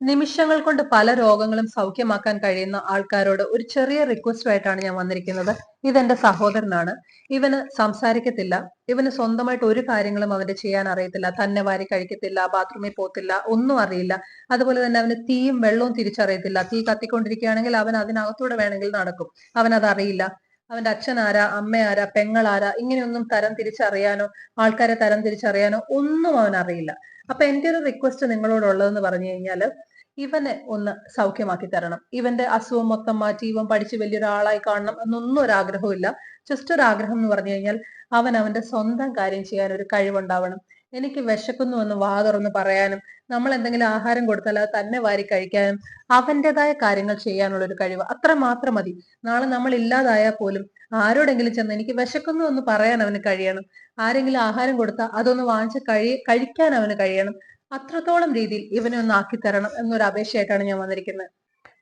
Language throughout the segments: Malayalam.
നിമിഷങ്ങൾ കൊണ്ട് പല രോഗങ്ങളും സൗഖ്യമാക്കാൻ കഴിയുന്ന ആൾക്കാരോട് ഒരു ചെറിയ റിക്വസ്റ്റ് ആയിട്ടാണ് ഞാൻ വന്നിരിക്കുന്നത്. ഇതെന്റെ സഹോദരനാണ്. ഇവന് സംസാരിക്കത്തില്ല. ഇവന് സ്വന്തമായിട്ട് ഒരു കാര്യങ്ങളും അവന്റെ ചെയ്യാൻ അറിയത്തില്ല. തന്നെ വാരി കഴിക്കത്തില്ല ബാത്റൂമിൽ പോകത്തില്ല ഒന്നും അറിയില്ല. അതുപോലെ തന്നെ അവന് തീയും വെള്ളവും തിരിച്ചറിയത്തില്ല. തീ കത്തിക്കൊണ്ടിരിക്കുകയാണെങ്കിൽ അവൻ അതിനകത്തൂടെ വേണമെങ്കിൽ നടക്കും. അവൻ അതറിയില്ല അവന്റെ അച്ഛൻ ആരാ അമ്മ ആരാ പെങ്ങൾ ആരാ ഇങ്ങനെയൊന്നും തരം തിരിച്ചറിയാനോ ആൾക്കാരെ തരം തിരിച്ചറിയാനോ ഒന്നും അവൻ അറിയില്ല. അപ്പൊ എന്റെ ഒരു റിക്വസ്റ്റ് നിങ്ങളോടുള്ളതെന്ന് പറഞ്ഞു കഴിഞ്ഞാൽ ഇവനെ ഒന്ന് സൗഖ്യമാക്കി തരണം. ഇവന്റെ അസുഖം മൊത്തം മാറ്റി ഇവൻ പഠിച്ച് വലിയൊരാളായി കാണണം എന്നൊന്നും ഒരു ആഗ്രഹമില്ല ജസ്റ്റ് ഒരു ആഗ്രഹം എന്ന് പറഞ്ഞു കഴിഞ്ഞാൽ അവൻ അവന്റെ സ്വന്തം കാര്യം ചെയ്യാൻ ഒരു കഴിവുണ്ടാവണം. എനിക്ക് വിശക്കുന്നു എന്ന് വാ പറയാനും നമ്മൾ എന്തെങ്കിലും ആഹാരം കൊടുത്താൽ അത് തന്നെ വാരി കഴിക്കാനും അവന്റേതായ കാര്യങ്ങൾ ചെയ്യാനുള്ള ഒരു കഴിവ് അത്ര മാത്രം മതി. നാളെ നമ്മൾ ഇല്ലാതായാൽ പോലും ആരോടെങ്കിലും ചെന്ന് എനിക്ക് വിശക്കുന്നു എന്ന് പറയാൻ അവന് കഴിയണം. ആരെങ്കിലും ആഹാരം കൊടുത്താൽ അതൊന്ന് വാങ്ങിച്ച് കഴി കഴിക്കാൻ അവന് കഴിയണം. അത്രത്തോളം രീതിയിൽ ഇവനെ ഒന്ന് ആക്കി തരണം എന്നൊരു അപേക്ഷയായിട്ടാണ് ഞാൻ വന്നിരിക്കുന്നത്.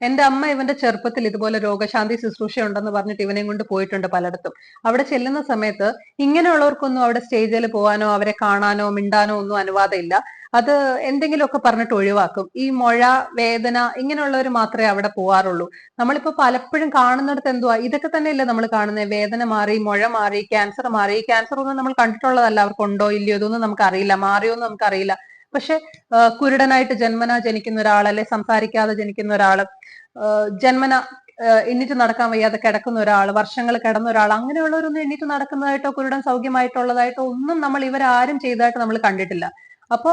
എന്റെ അമ്മ ഇവന്റെ ചെറുപ്പത്തിൽ ഇതുപോലെ രോഗശാന്തി ശുശ്രൂഷ ഉണ്ടെന്ന് പറഞ്ഞിട്ട് ഇവനെയും കൊണ്ട് പോയിട്ടുണ്ട് പലയിടത്തും. അവിടെ ചെല്ലുന്ന സമയത്ത് ഇങ്ങനെയുള്ളവർക്കൊന്നും അവിടെ സ്റ്റേജിൽ പോകാനോ അവരെ കാണാനോ മിണ്ടാനോ ഒന്നും അനുവാദമില്ല. അത് എന്തെങ്കിലുമൊക്കെ പറഞ്ഞിട്ട് ഒഴിവാക്കും. ഈ മുഴ വേദന ഇങ്ങനെയുള്ളവർ മാത്രമേ അവിടെ പോവാറുള്ളൂ. നമ്മളിപ്പോ പലപ്പോഴും കാണുന്നിടത്ത് എന്തുവാ? ഇതൊക്കെ തന്നെയല്ലേ നമ്മൾ കാണുന്നത് വേദന മാറി മുഴ മാറി ക്യാൻസർ മാറി. ക്യാൻസർ ഒന്നും നമ്മൾ കണ്ടിട്ടുള്ളതല്ല. അവർക്കുണ്ടോ ഇല്ലയോ ഇതൊന്നും നമുക്കറിയില്ല. മാറിയോ എന്ന് നമുക്കറിയില്ല. പക്ഷെ കുരുടനായിട്ട് ജന്മന ജനിക്കുന്ന ഒരാൾ അല്ലെ സംസാരിക്കാതെ ജനിക്കുന്ന ഒരാൾ ജന്മന എണ്ണിറ്റ് നടക്കാൻ വയ്യാതെ കിടക്കുന്ന ഒരാൾ വർഷങ്ങൾ കിടന്ന ഒരാൾ അങ്ങനെയുള്ളവരൊന്നും എണ്ണിറ്റ് നടക്കുന്നതായിട്ടോ കുരുടൻ സൗഖ്യമായിട്ടുള്ളതായിട്ടോ ഒന്നും നമ്മൾ ഇവരാരും ചെയ്തതായിട്ട് നമ്മൾ കണ്ടിട്ടില്ല. അപ്പോ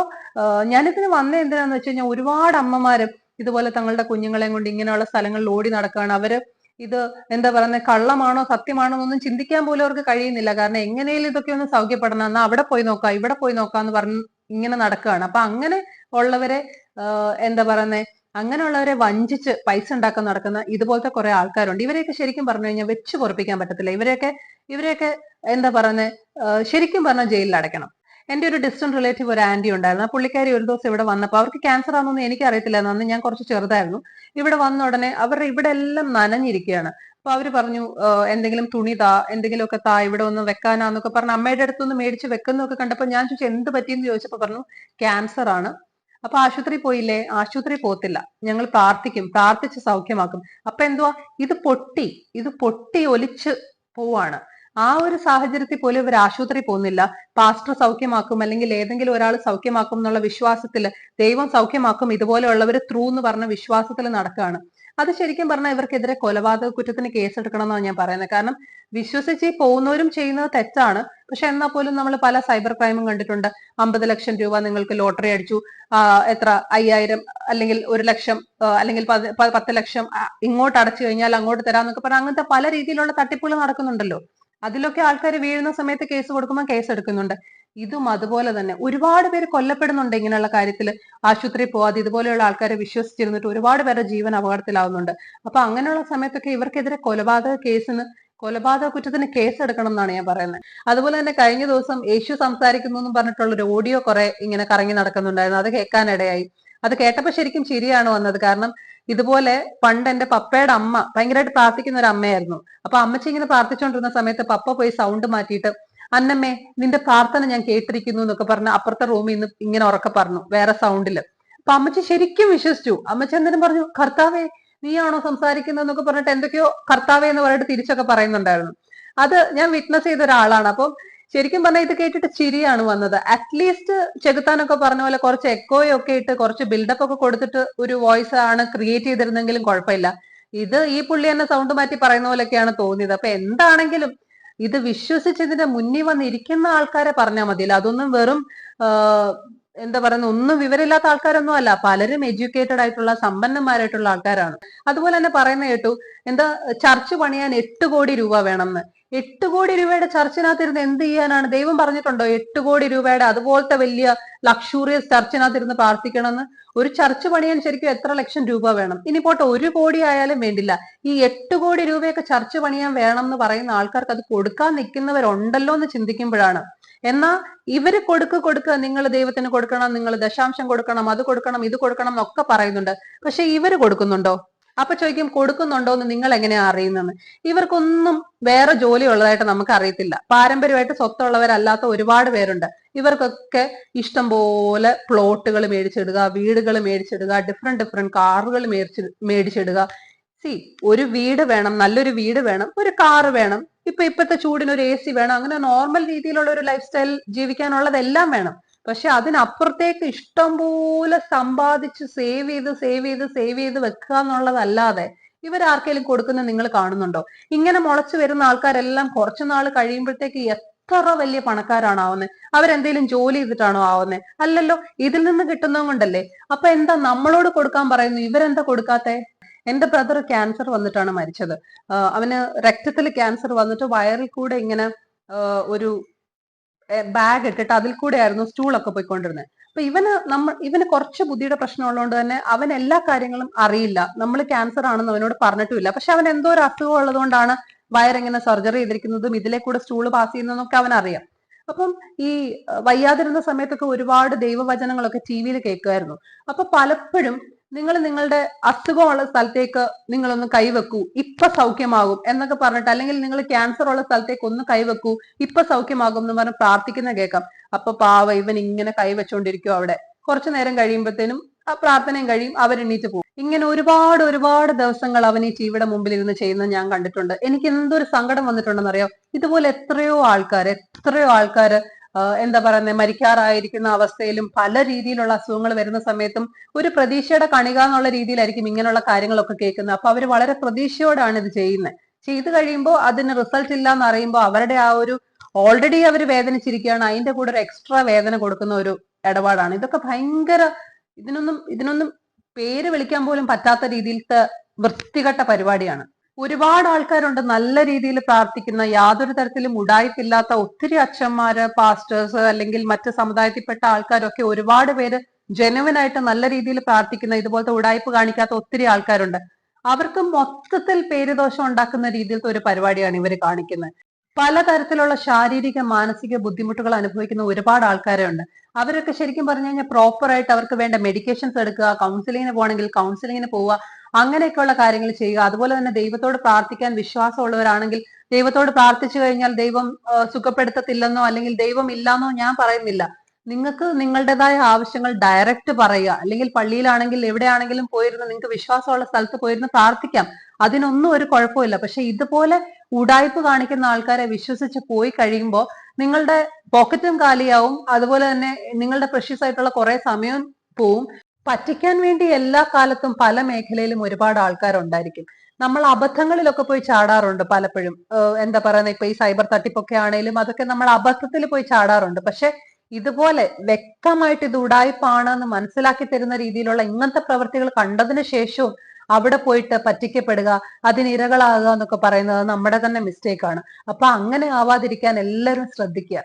ഞാനിതിന് വന്ന എന്തിനാന്ന് വെച്ച് കഴിഞ്ഞാൽ ഒരുപാട് അമ്മമാര് ഇതുപോലെ തങ്ങളുടെ കുഞ്ഞുങ്ങളെയും കൊണ്ട് ഇങ്ങനെയുള്ള സ്ഥലങ്ങളിൽ ഓടി നടക്കുകയാണ്. അവർ ഇത് എന്താ പറയുന്നത് കള്ളമാണോ സത്യമാണോ എന്നൊന്നും ചിന്തിക്കാൻ പോലും അവർക്ക് കഴിയുന്നില്ല. കാരണം എങ്ങനെയും ഇതൊക്കെ ഒന്ന് സൗഖ്യപ്പെടണം. എന്നാ അവിടെ പോയി നോക്കാം ഇവിടെ പോയി നോക്കാം എന്ന് പറഞ്ഞ് ഇങ്ങനെ നടക്കുകയാണ് അപ്പൊ അങ്ങനെ ഉള്ളവരെ എന്താ പറയുന്നത് അങ്ങനെയുള്ളവരെ വഞ്ചിച്ച് പൈസ ഉണ്ടാക്കാൻ നടക്കുന്ന ഇതുപോലത്തെ കുറെ ആൾക്കാരുണ്ട്. ഇവരെയൊക്കെ ശരിക്കും പറഞ്ഞു കഴിഞ്ഞാൽ വെച്ച് പൊറപ്പിക്കാൻ പറ്റത്തില്ല. ഇവരെയൊക്കെ ഇവരെയൊക്കെ എന്താ പറയുന്നത് ശരിക്കും പറഞ്ഞാൽ ജയിലിൽ അടയ്ക്കണം. എന്റെ ഒരു ഡിസ്റ്റന്റ് റിലേറ്റീവ് ഒരു ആന്റി ഉണ്ടായിരുന്നു. ആ പുള്ളിക്കാരി ഒരു ദിവസം ഇവിടെ വന്നപ്പോൾ അവർക്ക് ക്യാൻസർ ആണെന്നൊന്നും എനിക്ക് അറിയത്തില്ലായിരുന്നു അന്ന് ഞാൻ കുറച്ച് ചെറുതായിരുന്നു. ഇവിടെ വന്ന ഉടനെ അവർ ഇവിടെ എല്ലാം നനഞ്ഞിരിക്കുകയാണ്. അപ്പൊ അവർ പറഞ്ഞു എന്തെങ്കിലും തുണി താ എന്തെങ്കിലുമൊക്കെ താ ഇവിടെ ഒന്ന് വെക്കാനാന്നൊക്കെ പറഞ്ഞു അമ്മയുടെ അടുത്തൊന്ന് മേടിച്ച് വെക്കുന്നൊക്കെ കണ്ടപ്പോൾ ഞാൻ ചോദിച്ചു എന്ത് പറ്റിയെന്ന് ചോദിച്ചപ്പോൾ പറഞ്ഞു ക്യാൻസർ ആണ്. അപ്പൊ ആശുപത്രി പോയില്ലേ? ആശുപത്രി പോത്തില്ല ഞങ്ങൾ പ്രാർത്ഥിക്കും. പ്രാർത്ഥിച്ച് സൗഖ്യമാക്കും. അപ്പൊ എന്തുവാ? ഇത് പൊട്ടി. ഇത് പൊട്ടി ഒലിച്ച് പോവാണ്. ആ ഒരു സാഹചര്യത്തിൽ പോലും ഇവർ ആശുപത്രി പോകുന്നില്ല. പാസ്റ്റർ സൗഖ്യമാക്കും അല്ലെങ്കിൽ ഏതെങ്കിലും ഒരാൾ സൗഖ്യമാക്കും എന്നുള്ള വിശ്വാസത്തിൽ ദൈവം സൗഖ്യമാക്കും ഇതുപോലെയുള്ളവർ ത്രൂ എന്ന് പറഞ്ഞ വിശ്വാസത്തിൽ നടക്കുകയാണ് അത് ശരിക്കും പറഞ്ഞാൽ ഇവർക്കെതിരെ കൊലപാതക കുറ്റത്തിന് കേസെടുക്കണം ഞാൻ പറയുന്നത്. കാരണം വിശ്വസിച്ച് പോകുന്നവരും ചെയ്യുന്നത് തെറ്റാണ്. പക്ഷെ എന്നാൽ പോലും നമ്മൾ പല സൈബർ ക്രൈമും കണ്ടിട്ടുണ്ട്. അമ്പത് ലക്ഷം രൂപ നിങ്ങൾക്ക് ലോട്ടറി അടിച്ചു. എത്ര? അയ്യായിരം അല്ലെങ്കിൽ ഒരു ലക്ഷം അല്ലെങ്കിൽ പത്ത് ലക്ഷം ഇങ്ങോട്ട് അടച്ചു കഴിഞ്ഞാൽ അങ്ങോട്ട് തരാം എന്നൊക്കെ പറഞ്ഞാൽ അങ്ങനത്തെ പല രീതിയിലുള്ള തട്ടിപ്പുകൾ നടക്കുന്നുണ്ടല്ലോ. അതിലൊക്കെ ആൾക്കാർ വീഴുന്ന സമയത്ത് കേസ് കൊടുക്കുമ്പോൾ കേസ് എടുക്കുന്നുണ്ട്. ഇതും അതുപോലെ തന്നെ. ഒരുപാട് പേര് കൊല്ലപ്പെടുന്നുണ്ട് ഇങ്ങനെയുള്ള കാര്യത്തിൽ ആശുപത്രി പോവാതെ ഇതുപോലെയുള്ള ആൾക്കാരെ വിശ്വസിച്ചിരുന്നിട്ട് ഒരുപാട് പേരുടെ ജീവൻ അപകടത്തിലാവുന്നുണ്ട്. അപ്പൊ അങ്ങനെയുള്ള സമയത്തൊക്കെ ഇവർക്കെതിരെ കൊലപാതക കേസിന് കൊലപാതക കുറ്റത്തിന് കേസ് എടുക്കണം എന്നാണ് ഞാൻ പറയുന്നത് അതുപോലെ തന്നെ കഴിഞ്ഞ ദിവസം യേശു സംസാരിക്കുന്നു എന്ന് പറഞ്ഞിട്ടുള്ള ഒരു ഓഡിയോ കുറെ ഇങ്ങനെ കറങ്ങി നടക്കുന്നുണ്ടായിരുന്നു. അത് കേൾക്കാനിടയായി. അത് കേട്ടപ്പോൾ ശരിക്കും ശരിയാണ് വന്നത്. കാരണം ഇതുപോലെ പണ്ട് എന്റെ പപ്പയുടെ അമ്മ ഭയങ്കരമായിട്ട് പ്രാർത്ഥിക്കുന്ന ഒരു അമ്മയായിരുന്നു. അപ്പൊ അമ്മച്ചി ഇങ്ങനെ പ്രാർത്ഥിച്ചുകൊണ്ടിരുന്ന സമയത്ത് പപ്പ പോയി സൗണ്ട് മാറ്റിയിട്ട് അന്നമ്മേ നിന്റെ പ്രാർത്ഥന ഞാൻ കേട്ടിരിക്കുന്നു എന്നൊക്കെ പറഞ്ഞ് അപ്പുറത്തെ റൂമിൽ നിന്ന് ഇങ്ങനെ ഉറക്കെ പറഞ്ഞു വേറെ സൗണ്ടിൽ അപ്പൊ അമ്മച്ചി ശരിക്കും വിശ്വസിച്ചു. അമ്മച്ചി എന്തിനും പറഞ്ഞു കർത്താവേ നീയാണോ സംസാരിക്കുന്നതെന്നൊക്കെ പറഞ്ഞിട്ട് എന്തൊക്കെയോ കർത്താവേ എന്ന് പറഞ്ഞിട്ട് തിരിച്ചൊക്കെ പറയുന്നുണ്ടായിരുന്നു. അത് ഞാൻ വിറ്റ്നസ് ചെയ്ത ഒരാളാണ്. അപ്പം ശരിക്കും പറഞ്ഞാൽ ഇത് കേട്ടിട്ട് ചിരിയാണ് വന്നത്. അറ്റ്ലീസ്റ്റ് ചെകുത്താനൊക്കെ പറഞ്ഞ പോലെ കുറച്ച് എക്കോയൊക്കെ ഇട്ട് കുറച്ച് ബിൽഡപ്പ് ഒക്കെ കൊടുത്തിട്ട് ഒരു വോയിസ് ആണ് ക്രിയേറ്റ് ചെയ്തിരുന്നെങ്കിലും കുഴപ്പമില്ല. ഇത് ഈ പുള്ളി തന്നെ സൗണ്ട് മാറ്റി പറയുന്ന പോലെയൊക്കെയാണ് തോന്നിയത്. അപ്പൊ എന്താണെങ്കിലും ഇത് വിശ്വസിച്ചതിന്റെ മുന്നിൽ വന്നിരിക്കുന്ന ആൾക്കാരെ പറഞ്ഞാൽ മതിയില്ല. അതൊന്നും വെറും എന്താ പറയുന്ന ഒന്നും വിവരമില്ലാത്ത ആൾക്കാരൊന്നും അല്ല. പലരും എഡ്യൂക്കേറ്റഡ് ആയിട്ടുള്ള സമ്പന്നന്മാരായിട്ടുള്ള ആൾക്കാരാണ്. അതുപോലെ തന്നെ പറയുന്ന കേട്ടു എന്താ ചർച്ച് പണിയാൻ എട്ട് കോടി രൂപ വേണമെന്ന്. എട്ട് കോടി രൂപയുടെ ചർച്ചിനകത്തിരുന്ന് എന്ത് ചെയ്യാനാണ്? ദൈവം പറഞ്ഞിട്ടുണ്ടോ എട്ട് കോടി രൂപയുടെ അതുപോലത്തെ വലിയ ലക്ഷൂറിയസ് ചർച്ചിനകത്തിരുന്ന് പ്രാർത്ഥിക്കണമെന്ന്? ഒരു ചർച്ച് പണിയാൻ ശരിക്കും എത്ര ലക്ഷം രൂപ വേണം? ഇനി പോട്ടെ ഒരു കോടി ആയാലും വേണ്ടില്ല. ഈ എട്ട് കോടി രൂപയൊക്കെ ചർച്ച് പണിയാൻ വേണം എന്ന് പറയുന്ന ആൾക്കാർക്ക് അത് കൊടുക്കാൻ നിൽക്കുന്നവരുണ്ടല്ലോ എന്ന് ചിന്തിക്കുമ്പോഴാണ്. എന്നാ ഇവർ കൊടുക്ക് കൊടുക്കുക നിങ്ങൾ ദൈവത്തിന് കൊടുക്കണം നിങ്ങൾ ദശാംശം കൊടുക്കണം അത് കൊടുക്കണം ഇത് കൊടുക്കണം എന്നൊക്കെ പറയുന്നുണ്ട്. പക്ഷെ ഇവർ കൊടുക്കുന്നുണ്ടോ? അപ്പൊ ചോദിക്കും കൊടുക്കുന്നുണ്ടോ എന്ന് നിങ്ങൾ എങ്ങനെയാ അറിയുന്നെന്ന് ഇവർക്കൊന്നും വേറെ ജോലി ഉള്ളതായിട്ട് നമുക്ക് അറിയത്തില്ല പാരമ്പര്യമായിട്ട് സ്വത്തുള്ളവരല്ലാത്ത ഒരുപാട് പേരുണ്ട്. ഇവർക്കൊക്കെ ഇഷ്ടം പോലെ പ്ലോട്ടുകൾ മേടിച്ചിടുക വീടുകൾ മേടിച്ചിടുക ഡിഫറെന്റ് ഡിഫറെന്റ് കാറുകൾ മേടിച്ച് മേടിച്ചിടുക. സി ഒരു വീട് വേണം നല്ലൊരു വീട് വേണം ഒരു കാറ് വേണം. ഇപ്പൊ ഇപ്പോഴത്തെ ചൂടിന് ഒരു എ സി വേണം അങ്ങനെ നോർമൽ രീതിയിലുള്ള ഒരു ലൈഫ് സ്റ്റൈൽ ജീവിക്കാനുള്ളതെല്ലാം വേണം. പക്ഷെ അതിനപ്പുറത്തേക്ക് ഇഷ്ടം പോലെ സമ്പാദിച്ച് സേവ് ചെയ്ത് സേവ് ചെയ്ത് സേവ് ചെയ്ത് വെക്കുക എന്നുള്ളതല്ലാതെ ഇവരാർക്കെങ്കിലും കൊടുക്കുന്നത് നിങ്ങൾ കാണുന്നുണ്ടോ? ഇങ്ങനെ മുളച്ചു വരുന്ന ആൾക്കാരെല്ലാം കുറച്ചു നാൾ കഴിയുമ്പോഴത്തേക്ക് എത്ര വലിയ പണക്കാരാണ് ആവുന്നത് അവരെന്തെങ്കിലും ജോലി ചെയ്തിട്ടാണോ ആവുന്നത് അല്ലല്ലോ ഇതിൽ നിന്ന് കിട്ടുന്നതും കൊണ്ടല്ലേ. അപ്പൊ എന്താ നമ്മളോട് കൊടുക്കാൻ പറയുന്നു? ഇവരെന്താ കൊടുക്കാത്തേ? എന്റെ ബ്രദർ ക്യാൻസർ വന്നിട്ടാണ് മരിച്ചത്. അവന് രക്തത്തിൽ ക്യാൻസർ വന്നിട്ട് വയറിൽ കൂടെ ഇങ്ങനെ ഒരു ബാഗ് ഇട്ടിട്ട് അതിൽ കൂടെ ആയിരുന്നു സ്റ്റൂളൊക്കെ പോയിക്കൊണ്ടിരുന്നത് അപ്പൊ ഇവന് നമ്മൾ ഇവന് കുറച്ച് ബുദ്ധിയുടെ പ്രശ്നം ഉള്ളതുകൊണ്ട് തന്നെ അവൻ എല്ലാ കാര്യങ്ങളും അറിയില്ല. നമ്മൾ ക്യാൻസർ ആണെന്ന് അവനോട് പറഞ്ഞിട്ടുമില്ല. പക്ഷെ അവൻ എന്തോ ഒരു അസുഖം ഉള്ളതുകൊണ്ടാണ് വയറിങ്ങനെ സർജറി ചെയ്തിരിക്കുന്നതും ഇതിലെ കൂടെ സ്റ്റൂൾ പാസ് ചെയ്യുന്നതൊക്കെ അവൻ അറിയാം. അപ്പം ഈ വയ്യാതിരുന്ന സമയത്തൊക്കെ ഒരുപാട് ദൈവവചനങ്ങളൊക്കെ ടി വിയിൽ കേൾക്കുമായിരുന്നു. അപ്പൊ പലപ്പോഴും നിങ്ങൾ നിങ്ങളുടെ അസുഖമുള്ള സ്ഥലത്തേക്ക് നിങ്ങളൊന്ന് കൈവെക്കൂ. ഇപ്പൊ സൗഖ്യമാകും എന്നൊക്കെ പറഞ്ഞിട്ട് അല്ലെങ്കിൽ നിങ്ങൾ ക്യാൻസർ ഉള്ള സ്ഥലത്തേക്ക് ഒന്ന് കൈവെക്കൂ. ഇപ്പൊ സൗഖ്യമാകും എന്ന് പറഞ്ഞ് പ്രാർത്ഥിക്കുന്ന കേൾക്കാം. അപ്പൊ പാവ ഇവൻ ഇങ്ങനെ കൈവച്ചുകൊണ്ടിരിക്കും അവിടെ. കുറച്ചു നേരം കഴിയുമ്പോഴത്തേനും ആ പ്രാർത്ഥനയും കഴിയും അവരെണ്ണീറ്റ് പോകും. ഇങ്ങനെ ഒരുപാട് ഒരുപാട് ദിവസങ്ങൾ അവൻ ഈ ടിവിയുടെ മുമ്പിൽ ഇരുന്ന് ചെയ്യുന്നത് ഞാൻ കണ്ടിട്ടുണ്ട്. എനിക്ക് എന്തൊരു സങ്കടം വന്നിട്ടുണ്ടെന്ന് അറിയാം ഇതുപോലെ എത്രയോ ആൾക്കാർ എത്രയോ ആൾക്കാർ എന്താ പറയുന്നത് മരിക്കാറായിരിക്കുന്ന അവസ്ഥയിലും പല രീതിയിലുള്ള അസുഖങ്ങൾ വരുന്ന സമയത്തും ഒരു പ്രതീക്ഷയുടെ കണിക എന്നുള്ള രീതിയിലായിരിക്കും ഇങ്ങനെയുള്ള കാര്യങ്ങളൊക്കെ കേൾക്കുന്നത്. അപ്പൊ അവർ വളരെ പ്രതീക്ഷയോടാണ് ഇത് ചെയ്യുന്നത് ചെയ്തു കഴിയുമ്പോൾ അതിന് റിസൾട്ട് ഇല്ല എന്ന് അറിയുമ്പോൾ അവരുടെ ആ ഒരു ഓൾറെഡി അവർ വേദനിച്ചിരിക്കുകയാണ്. അതിന്റെ കൂടെ ഒരു എക്സ്ട്രാ വേദന കൊടുക്കുന്ന ഒരു ഇടപാടാണ്. ഇതൊക്കെ ഭയങ്കര ഇതിനൊന്നും ഇതിനൊന്നും പേര് വിളിക്കാൻ പോലും പറ്റാത്ത രീതിയിലത്തെ വൃത്തികെട്ട പരിപാടിയാണ്. ഒരുപാട് ആൾക്കാരുണ്ട് നല്ല രീതിയിൽ പ്രാർത്ഥിക്കുന്ന യാതൊരു തരത്തിലും ഉടായിപ്പില്ലാത്ത ഒത്തിരി അച്ഛന്മാര് പാസ്റ്റേഴ്സ് അല്ലെങ്കിൽ മറ്റ് സമുദായത്തിൽപ്പെട്ട ആൾക്കാരൊക്കെ ഒരുപാട് പേര് ജനുവനായിട്ട് നല്ല രീതിയിൽ പ്രാർത്ഥിക്കുന്ന ഇതുപോലത്തെ ഉടായ്പ് കാണിക്കാത്ത ഒത്തിരി ആൾക്കാരുണ്ട്. അവർക്ക് മൊത്തത്തിൽ പേരുദോഷം ഉണ്ടാക്കുന്ന രീതിയിലത്തെ ഒരു പരിപാടിയാണ് ഇവർ കാണിക്കുന്നത്. പലതരത്തിലുള്ള ശാരീരിക മാനസിക ബുദ്ധിമുട്ടുകൾ അനുഭവിക്കുന്ന ഒരുപാട് ആൾക്കാരുണ്ട്. അവരൊക്കെ ശരിക്കും പറഞ്ഞു കഴിഞ്ഞാൽ പ്രോപ്പറായിട്ട് അവർക്ക് വേണ്ട മെഡിക്കേഷൻസ് എടുക്കുക കൗൺസിലിങ്ങിന് പോകണമെങ്കിൽ കൗൺസിലിങ്ങിന് പോവുക അങ്ങനെയൊക്കെയുള്ള കാര്യങ്ങൾ ചെയ്യുക. അതുപോലെ തന്നെ ദൈവത്തോട് പ്രാർത്ഥിക്കാൻ വിശ്വാസമുള്ളവരാണെങ്കിൽ ദൈവത്തോട് പ്രാർത്ഥിച്ചു കഴിഞ്ഞാൽ ദൈവം സുഖപ്പെടുത്തത്തില്ലെന്നോ അല്ലെങ്കിൽ ദൈവം ഇല്ലാന്നോ ഞാൻ പറയുന്നില്ല. നിങ്ങൾക്ക് നിങ്ങളുടേതായ ആവശ്യങ്ങൾ ഡയറക്റ്റ് പറയുക. അല്ലെങ്കിൽ പള്ളിയിലാണെങ്കിൽ എവിടെയാണെങ്കിലും പോയിരുന്ന് നിങ്ങൾക്ക് വിശ്വാസമുള്ള സ്ഥലത്ത് പോയിരുന്ന് പ്രാർത്ഥിക്കാം. അതിനൊന്നും ഒരു കുഴപ്പമില്ല. പക്ഷെ ഇതുപോലെ ഉടായ്പ് കാണിക്കുന്ന ആൾക്കാരെ വിശ്വസിച്ച് പോയി കഴിയുമ്പോൾ നിങ്ങളുടെ പോക്കറ്റും കാലിയാവും. അതുപോലെ തന്നെ നിങ്ങളുടെ പ്രഷ്യസ് ആയിട്ടുള്ള കുറെ സമയം പോവും. പറ്റിക്കാൻ വേണ്ടി എല്ലാ കാലത്തും പല മേഖലയിലും ഒരുപാട് ആൾക്കാരുണ്ടായിരിക്കും. നമ്മൾ അബദ്ധങ്ങളിലൊക്കെ പോയി ചാടാറുണ്ട് പലപ്പോഴും. എന്താ പറയുന്നത് ഇപ്പൊ ഈ സൈബർ തട്ടിപ്പൊക്കെ ആണെങ്കിലും അതൊക്കെ നമ്മൾ അബദ്ധത്തിൽ പോയി ചാടാറുണ്ട്. പക്ഷെ ഇതുപോലെ വ്യക്തമായിട്ട് ഇത് ഉടായ്പാണെന്ന് മനസ്സിലാക്കി തരുന്ന രീതിയിലുള്ള ഇങ്ങനത്തെ പ്രവൃത്തികൾ കണ്ടതിന് ശേഷവും അവിടെ പോയിട്ട് പറ്റിക്കപ്പെടുക അതിനിരകളാകുക എന്നൊക്കെ പറയുന്നത് നമ്മുടെ തന്നെ മിസ്റ്റേക്ക് ആണ്. അപ്പൊ അങ്ങനെ ആവാതിരിക്കാൻ എല്ലാവരും ശ്രദ്ധിക്കുക.